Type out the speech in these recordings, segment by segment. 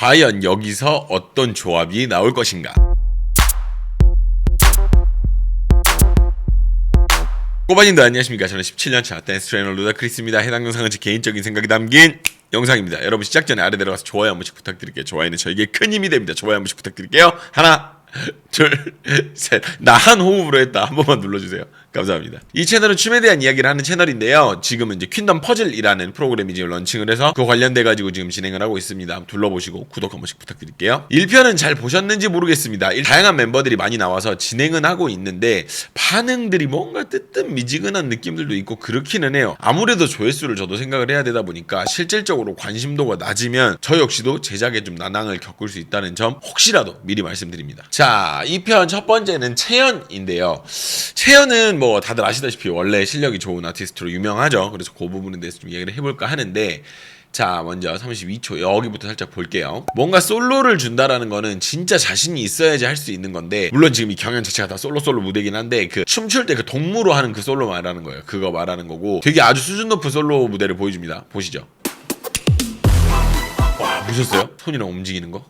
과연 여기서 어떤 조합이 나올 것인가? 꼬바님들 안녕하십니까? 저는 17년차 댄스 트레이너 루다 크리스입니다. 해당 영상은 제 개인적인 생각이 담긴 영상입니다. 여러분 시작 전에 아래 내려가서 좋아요 한 번씩 부탁드릴게요. 좋아요는 저에게 큰 힘이 됩니다. 좋아요 한 번씩 부탁드릴게요. 하나 둘 셋 나 한 호흡으로 했다. 한 번만 눌러주세요 감사합니다. 이 채널은 춤에 대한 이야기를 하는 채널인데요. 지금은 이제 퀸덤 퍼즐이라는 프로그램이 지금 런칭을 해서 그 관련돼 가지고 지금 진행을 하고 있습니다. 둘러보시고 구독 한 번씩 부탁드릴게요. 1편은 잘 보셨는지 모르겠습니다. 일- 다양한 멤버들이 많이 나와서 진행은 하고 있는데 반응들이 뭔가 뜨뜻 미지근한 느낌들도 있고 그렇기는 해요. 아무래도 조회수를 저도 생각을 해야 되다 보니까 실질적으로 관심도가 낮으면 저 역시도 제작에 좀 난항을 겪을 수 있다는 점 혹시라도 미리 말씀드립니다. 자, 이편첫 번째는 채연인데요. 채연은 뭐 다들 아시다시피 원래 실력이 좋은 아티스트로 유명하죠. 그래서 그 부분에 대해서 좀 이야기를 해볼까 하는데 자, 먼저 32초 여기부터 살짝 볼게요. 뭔가 솔로를 준다라는 거는 진짜 자신이 있어야지 할 수 있는 건데 물론 지금 이 경연 자체가 다 솔로 솔로 무대긴 한데 그 춤출 때 그 동무로 하는 그 솔로 말하는 거예요. 그거 말하는 거고 되게 아주 수준 높은 솔로 무대를 보여줍니다. 보시죠. 와, 보셨어요? 손이랑 움직이는 거?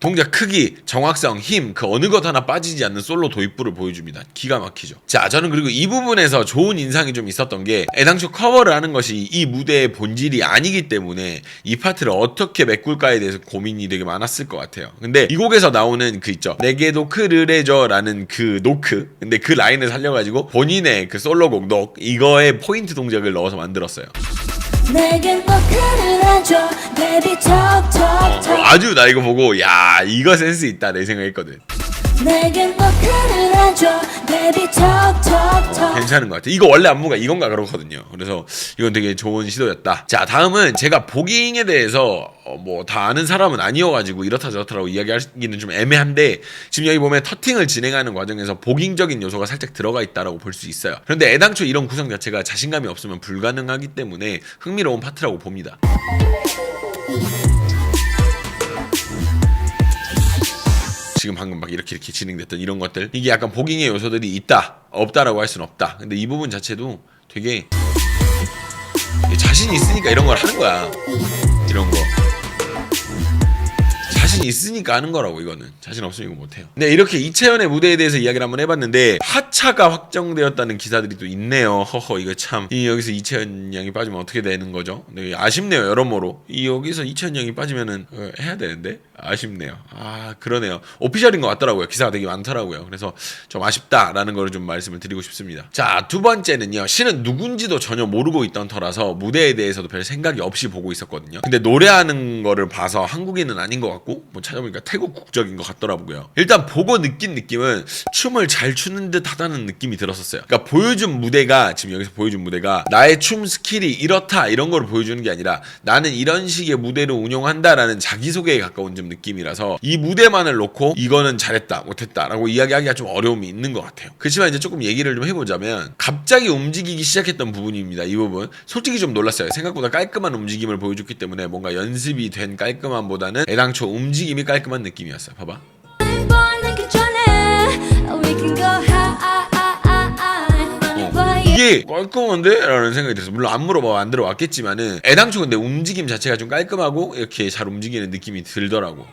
동작 크기, 정확성, 힘, 그 어느 것 하나 빠지지 않는 솔로 도입부를 보여줍니다. 기가 막히죠. 자, 저는 그리고 이 부분에서 좋은 인상이 좀 있었던 게 애당초 커버를 하는 것이 이 무대의 본질이 아니기 때문에 이 파트를 어떻게 메꿀까에 대해서 고민이 되게 많았을 것 같아요. 근데 이 곡에서 나오는 그 있죠. 내게 노크를 해줘라는 그 노크. 근데 그 라인을 살려가지고 본인의 그 솔로곡 녹 이거에 포인트 동작을 넣어서 만들었어요. 내겐 노크를 해줘 Baby talk talk 어, talk 아주 나 이거 보고 야 이거 센스 있다 내 생각했거든. 괜찮은 것 같아요. 이거 원래 안무가 이건가 그렇거든요. 그래서 이건 되게 좋은 시도였다. 자, 다음은 제가 보깅에 대해서 뭐 다 아는 사람은 아니어가지고 이렇다 저렇다라고 이야기하기는 좀 애매한데 지금 여기 보면 터팅을 진행하는 과정에서 보깅적인 요소가 살짝 들어가 있다라고 볼 수 있어요. 그런데 애당초 이런 구성 자체가 자신감이 없으면 불가능하기 때문에 흥미로운 파트라고 봅니다. 지금 방금 막 이렇게 이렇게 진행됐던 이런 것들. 이게 약간 보깅의 요소들이 있다 없다라고 할 수는 없다. 근데 이 부분 자체도 되게 자신이 있으니까 이런 걸 하는 거야. 이런 거. 자신 있으니까 하는 거라고 이거는. 자신 없으면 이거 못해요. 네 이렇게 이채연의 무대에 대해서 이야기를 한번 해봤는데 하차가 확정되었다는 기사들이 또 있네요. 허허 이거 참. 이 여기서 이채연 양이 빠지면 어떻게 되는 거죠? 네, 아쉽네요 여러모로. 이 여기서 이채연 양이 빠지면은 어, 해야 되는데 아쉽네요. 아 그러네요. 오피셜인 것 같더라고요. 기사가 되게 많더라고요. 그래서 좀 아쉽다라는 걸 좀 말씀을 드리고 싶습니다. 자 두 번째는요. 신은 누군지도 전혀 모르고 있던 터라서 무대에 대해서도 별 생각이 없이 보고 있었거든요. 근데 노래하는 거를 봐서 한국인은 아닌 것 같고 뭐 찾아보니까 태국 국적인 것 같더라고요. 일단 보고 느낀 느낌은 춤을 잘 추는 듯 하다는 느낌이 들었었어요. 그러니까 보여준 무대가 지금 여기서 보여준 무대가 나의 춤 스킬이 이렇다 이런 걸 보여주는 게 아니라 나는 이런 식의 무대를 운용한다라는 자기소개에 가까운 좀 느낌이라서 이 무대만을 놓고 이거는 잘했다 못했다라고 이야기하기가 좀 어려움이 있는 것 같아요. 그렇지만 이제 조금 얘기를 좀 해보자면 갑자기 움직이기 시작했던 부분입니다 이 부분. 솔직히 좀 놀랐어요. 생각보다 깔끔한 움직임을 보여줬기 때문에 뭔가 연습이 된 깔끔함보다는 애당초 움직임이 깔끔한 느낌이었어요. 봐봐 Boy 이게 깔끔한데? 라는 생각이 들어서 물론 안 물어봐 안 들어왔겠지만은 애당초 근데 움직임 자체가 좀 깔끔하고 이렇게 잘 움직이는 느낌이 들더라고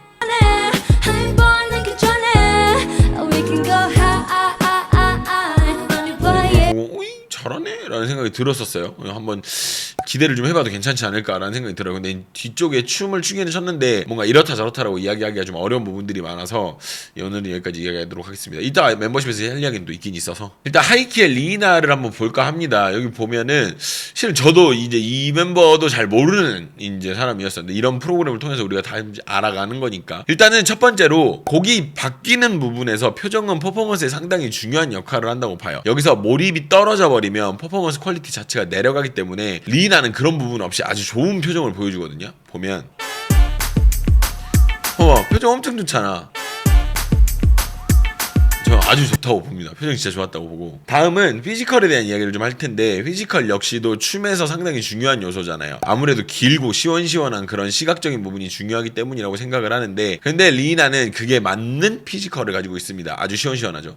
라는 생각이 들었었어요. 한번 기대를 좀 해봐도 괜찮지 않을까라는 생각이 들어요. 근데 뒤쪽에 춤을 추기는 췄는데 뭔가 이렇다 저렇다라고 이야기하기가 좀 어려운 부분들이 많아서 오늘은 여기까지 이야기하도록 하겠습니다. 이따 멤버십에서 할 이야기는 또 있긴 있어서. 일단 하이키의 리나를 한번 볼까 합니다. 여기 보면은 실은 저도 이제 이 멤버도 잘 모르는 이제 사람이었었는데 이런 프로그램을 통해서 우리가 다 알아가는 거니까. 일단은 첫 번째로 곡이 바뀌는 부분에서 표정은 퍼포먼스에 상당히 중요한 역할을 한다고 봐요. 여기서 몰입이 떨어져 버리면 퍼포먼스 퀄리티 자체가 내려가기 때문에 리나는 그런 부분 없이 아주 좋은 표정을 보여주거든요 보면 어 표정 엄청 좋잖아 저 아주 좋다고 봅니다. 표정이 진짜 좋았다고 보고. 다음은 피지컬에 대한 이야기를 좀 할 텐데 피지컬 역시도 춤에서 상당히 중요한 요소잖아요. 아무래도 길고 시원시원한 그런 시각적인 부분이 중요하기 때문이라고 생각을 하는데 근데 리나는 그게 맞는 피지컬을 가지고 있습니다. 아주 시원시원하죠.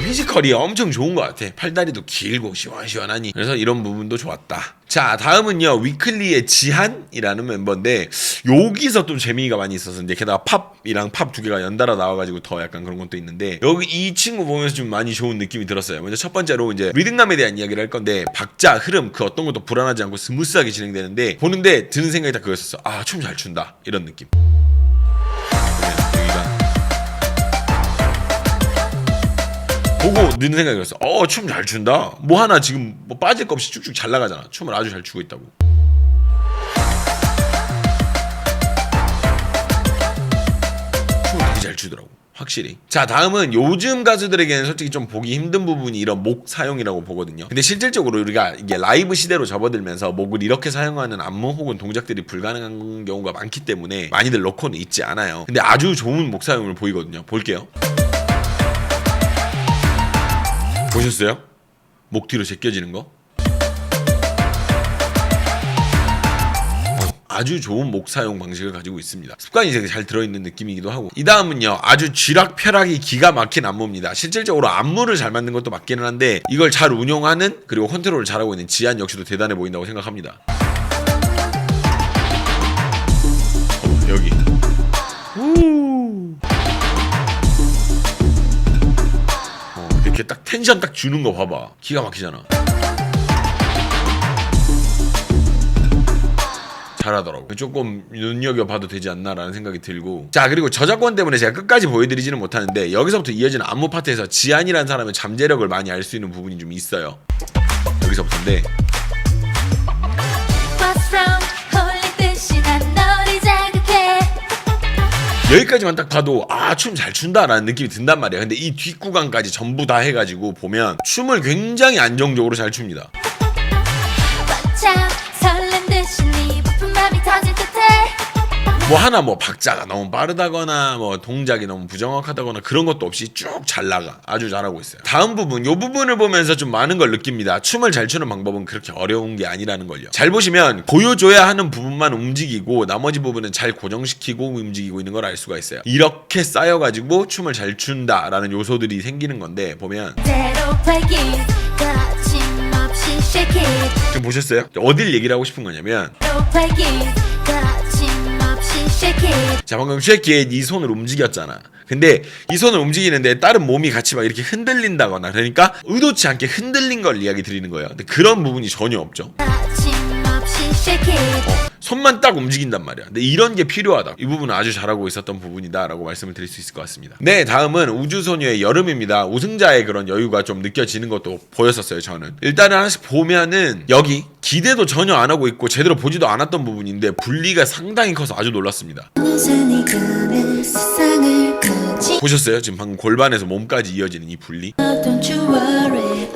피지컬이 엄청 좋은 것 같아. 팔다리도 길고 시원시원하니. 그래서 이런 부분도 좋았다. 자, 다음은요. 위클리의 지한이라는 멤버인데 여기서 좀 재미가 많이 이제 게다가 팝이랑 팝 두 개가 연달아 나와가지고 더 약간 그런 것도 있는데 여기 이 친구 보면서 좀 많이 좋은 느낌이 들었어요. 먼저 첫 번째로 이제 리듬감에 대한 이야기를 할 건데 박자, 흐름 그 어떤 것도 불안하지 않고 스무스하게 진행되는데 보는데 드는 생각이 다 그거였었어. 아, 춤 잘 춘다. 이런 느낌. 보고 드는 생각이 들었어. 어, 춤 잘 춘다. 뭐 하나 지금 뭐 빠질 거 없이 쭉쭉 잘 나가잖아. 춤을 아주 잘 추고 있다고. 춤을 되게 잘 추더라고. 확실히. 자, 다음은 요즘 가수들에게는 솔직히 좀 보기 힘든 부분이 이런 목 사용이라고 보거든요. 근데 실질적으로 우리가 이게 라이브 시대로 접어들면서 목을 이렇게 사용하는 안무 혹은 동작들이 불가능한 경우가 많기 때문에 많이들 넣고는 있지 않아요. 근데 아주 좋은 목 사용을 보이거든요. 볼게요. 보셨어요? 목 뒤로 제껴지는 거? 아주 좋은 목 사용 방식을 가지고 있습니다. 습관이 되게 잘 들어있는 느낌이기도 하고. 이 다음은요, 아주 쥐락펴락이 기가 막힌 안무입니다. 실질적으로 안무를 잘 만든 것도 맞기는 한데, 이걸 잘 운용하는, 그리고 컨트롤을 잘하고 있는 지안 역시도 대단해 보인다고 생각합니다. 어, 여기. 우. 이렇게 딱 텐션 딱 주는 거 봐봐. 기가 막히잖아. 잘하더라고. 조금 눈여겨봐도 되지 않나라는 생각이 들고. 자, 그리고 저작권 때문에 제가 끝까지 보여드리지는 못하는데, 여기서부터 이어지는 안무 파트에서 지안이라는 사람의 잠재력을 많이 알 수 있는 부분이 좀 있어요. 여기서부터인데, 여기까지만 딱 봐도, 아, 춤 잘 춘다라는 느낌이 든단 말이야. 근데 이 뒷구간까지 전부 다 해가지고 보면, 춤을 굉장히 안정적으로 잘 춥니다. 뭐 하나 뭐 박자가 너무 빠르다거나 뭐 동작이 너무 부정확하다거나 그런 것도 없이 쭉 잘 나가. 아주 잘하고 있어요. 다음 부분 요 부분을 보면서 좀 많은 걸 느낍니다. 춤을 잘 추는 방법은 그렇게 어려운 게 아니라는 걸요. 잘 보시면 보여줘야 하는 부분만 움직이고 나머지 부분은 잘 고정시키고 움직이고 있는 걸 알 수가 있어요. 이렇게 쌓여가지고 춤을 잘 춘다라는 요소들이 생기는 건데 보면 지금 보셨어요? 어딜 얘기를 하고 싶은 거냐면 자 방금 쉐키에 이 손을 움직였잖아. 근데 이 손을 움직이는데 다른 몸이 같이 막 이렇게 흔들린다거나 그러니까 의도치 않게 흔들린 걸 이야기 드리는 거예요. 근데 그런 부분이 전혀 없죠. 손만 딱 움직인단 말이야. 근데 이런 게 필요하다. 이 부분은 아주 잘하고 있었던 부분이다라고 말씀을 드릴 수 있을 것 같습니다. 네, 다음은 우주소녀의 여름입니다. 우승자의 그런 여유가 좀 느껴지는 것도 보였었어요, 저는. 일단은 하나씩 보면은 여기 기대도 전혀 안 하고 있고 제대로 보지도 않았던 부분인데 분리가 상당히 커서 아주 놀랐습니다. 보셨어요? 지금 방금 골반에서 몸까지 이어지는 이 분리.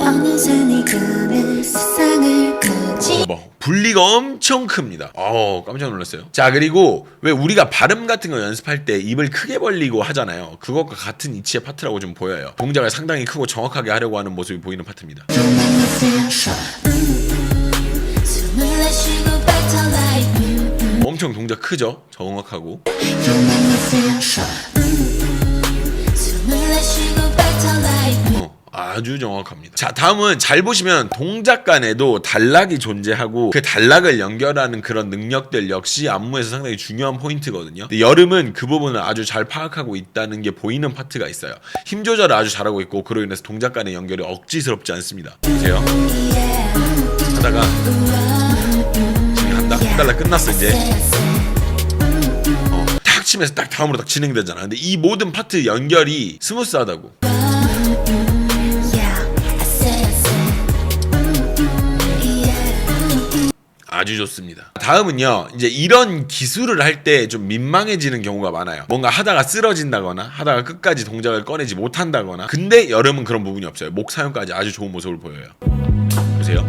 Don't you worry 어느새 네가 내 세상을 거지 뭐 분리가 엄청 큽니다. 어 깜짝 놀랐어요. 자 그리고 왜 우리가 발음 같은 거 연습할 때 입을 크게 벌리고 하잖아요. 그것과 같은 이치의 파트라고 좀 보여요. 동작을 상당히 크고 정확하게 하려고 하는 모습이 보이는 파트입니다. 엄청 동작 크죠? 정확하고. 아주 정확합니다. 자, 다음은 잘 보시면 동작 간에도 단락이 존재하고 그 단락을 연결하는 그런 능력들 역시 안무에서 상당히 중요한 포인트거든요. 여름은 그 부분을 아주 잘 파악하고 있다는 게 보이는 파트가 있어요. 힘 조절을 아주 잘하고 있고 그로 인해서 동작 간의 연결이 억지스럽지 않습니다. 보세요. 하다가 지금 한다. 한 달락 끝났어 이제. 어, 탁 치면서 딱 다음으로 딱 진행되잖아. 근데 이 모든 파트 연결이 스무스하다고. 아주 좋습니다. 다음은요, 이제 이런 기술을 할 때 좀 민망해지는 경우가 많아요. 뭔가 하다가 쓰러진다거나, 하다가 끝까지 동작을 꺼내지 못한다거나. 근데 여름은 그런 부분이 없어요. 목 사용까지 아주 좋은 모습을 보여요. 보세요.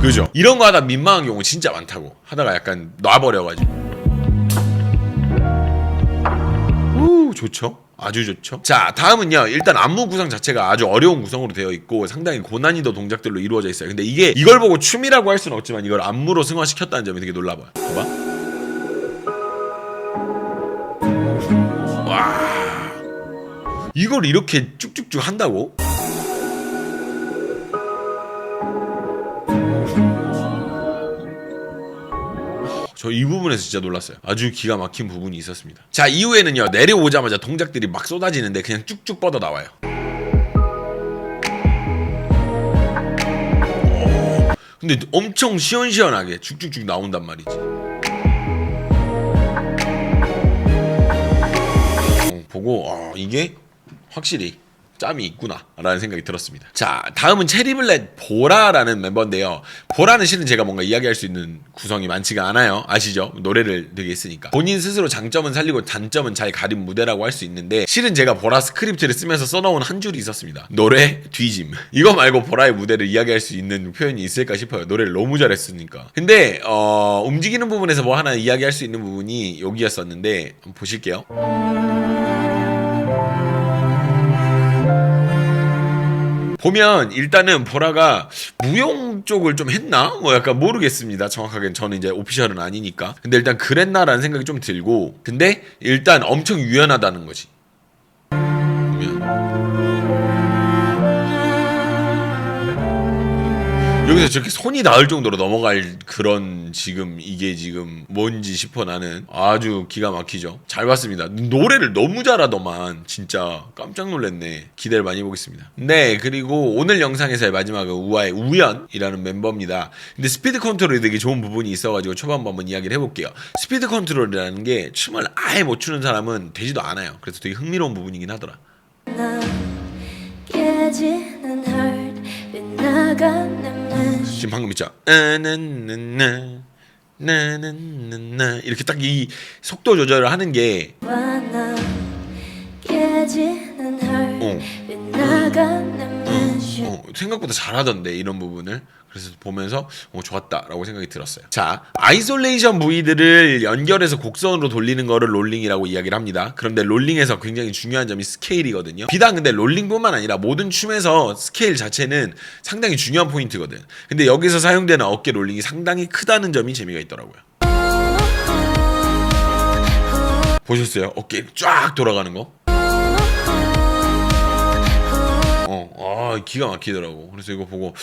그죠? 이런 거 하다 민망한 경우 진짜 많다고. 하다가 약간 놔버려가지고. 우, 좋죠? 아주 좋죠. 자, 다음은요. 일단 안무 구성 자체가 아주 어려운 구성으로 되어 있고 상당히 고난이도 동작들로 이루어져 있어요. 근데 이게 이걸 보고 춤이라고 할 수는 없지만 이걸 안무로 승화시켰다는 점이 되게 놀라워요. 봐봐. 와. 이걸 이렇게 쭉쭉쭉 한다고? 저 이 부분에서 진짜 놀랐어요. 아주 기가 막힌 부분이 있었습니다. 자, 이후에는요, 내려오자마자 동작들이 막 쏟아지는데 그냥 쭉쭉 뻗어 나와요. 어, 근데 엄청 시원시원하게 쭉쭉쭉 나온단 말이지. 어, 보고, 어, 이게 확실히 짬이 있구나라는 생각이 들었습니다. 자, 다음은 체리블렛 보라라는 멤버인데요. 보라는 실은 제가 뭔가 이야기할 수 있는 구성이 많지가 않아요. 아시죠? 노래를 되게 했으니까. 본인 스스로 장점은 살리고 단점은 잘 가린 무대라고 할 수 있는데 실은 제가 보라 스크립트를 쓰면서 써놓은 한 줄이 있었습니다. 노래 뒤짐. 이거 말고 보라의 무대를 이야기할 수 있는 표현이 있을까 싶어요. 노래를 너무 잘했으니까. 근데 어, 움직이는 부분에서 뭐 하나 이야기할 수 있는 부분이 여기였었는데 보실게요. 보면 일단은 보라가 무용 쪽을 좀 했나? 뭐 약간 모르겠습니다. 정확하게 저는 이제 오피셜은 아니니까. 근데 일단 그랬나라는 생각이 좀 들고. 근데 일단 엄청 유연하다는 거지. 여기서 저렇게 손이 닿을 정도로 넘어갈 그런 지금 이게 지금 뭔지 싶어 나는 아주 기가 막히죠. 잘 봤습니다. 노래를 너무 잘하더만 진짜 깜짝 놀랐네. 기대를 많이 보겠습니다. 네 그리고 오늘 영상에서의 마지막은 우아의 우연이라는 멤버입니다. 근데 스피드 컨트롤이 되게 좋은 부분이 있어가지고 초반부 한번 이야기를 해볼게요. 스피드 컨트롤이라는 게 춤을 아예 못 추는 사람은 되지도 않아요. 그래서 되게 흥미로운 부분이긴 하더라. 지금 방금 있죠. 나나나나 나나나나 이렇게 딱 이 속도 조절을 하는 게 어. 어, 생각보다 잘하던데 이런 부분을 그래서 보면서 어, 좋았다라고 생각이 들었어요. 자, 아이솔레이션 부위들을 연결해서 곡선으로 돌리는 거를 롤링이라고 이야기를 합니다. 그런데 롤링에서 굉장히 중요한 점이 스케일이거든요. 비단 근데 롤링뿐만 아니라 모든 춤에서 스케일 자체는 상당히 중요한 포인트거든. 근데 여기서 사용되는 어깨 롤링이 상당히 크다는 점이 재미가 있더라고요. 보셨어요? 어깨 쫙 돌아가는 거? 아, 기가 막히더라고. 그래서 이거 보고,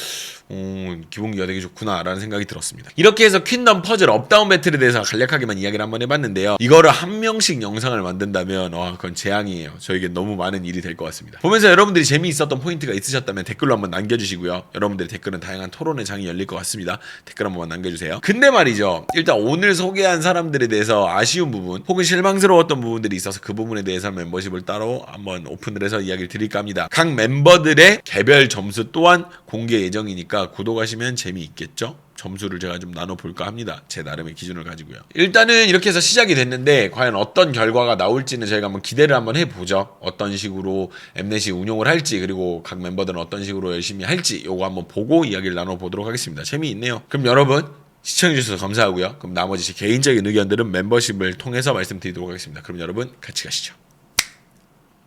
어, 기본기가 되게 좋구나라는 생각이 들었습니다. 이렇게 해서 퀸덤 퍼즐 업다운 배틀에 대해서 간략하게만 이야기를 한번 해봤는데요. 이거를 한 명씩 영상을 만든다면, 와, 그건 재앙이에요. 저에게 너무 많은 일이 될 것 같습니다. 보면서 여러분들이 재미있었던 포인트가 있으셨다면 댓글로 한번 남겨주시고요. 여러분들의 댓글은 다양한 토론의 장이 열릴 것 같습니다. 댓글 한번 남겨주세요. 근데 말이죠. 일단 오늘 소개한 사람들에 대해서 아쉬운 부분, 혹은 실망스러웠던 부분들이 있어서 그 부분에 대해서 멤버십을 따로 한번 오픈을 해서 이야기를 드릴까 합니다. 각 멤버들의 개별 점수 또한 공개 예정이니까 구독하시면 재미있겠죠? 점수를 제가 좀 나눠볼까 합니다. 제 나름의 기준을 가지고요. 일단은 이렇게 해서 시작이 됐는데 과연 어떤 결과가 나올지는 저희가 한번 기대를 한번 해보죠. 어떤 식으로 엠넷이 운용을 할지 그리고 각 멤버들은 어떤 식으로 열심히 할지 요거 한번 보고 이야기를 나눠보도록 하겠습니다. 재미있네요. 그럼 여러분 시청해주셔서 감사하고요. 그럼 나머지 제 개인적인 의견들은 멤버십을 통해서 말씀드리도록 하겠습니다. 그럼 여러분 같이 가시죠.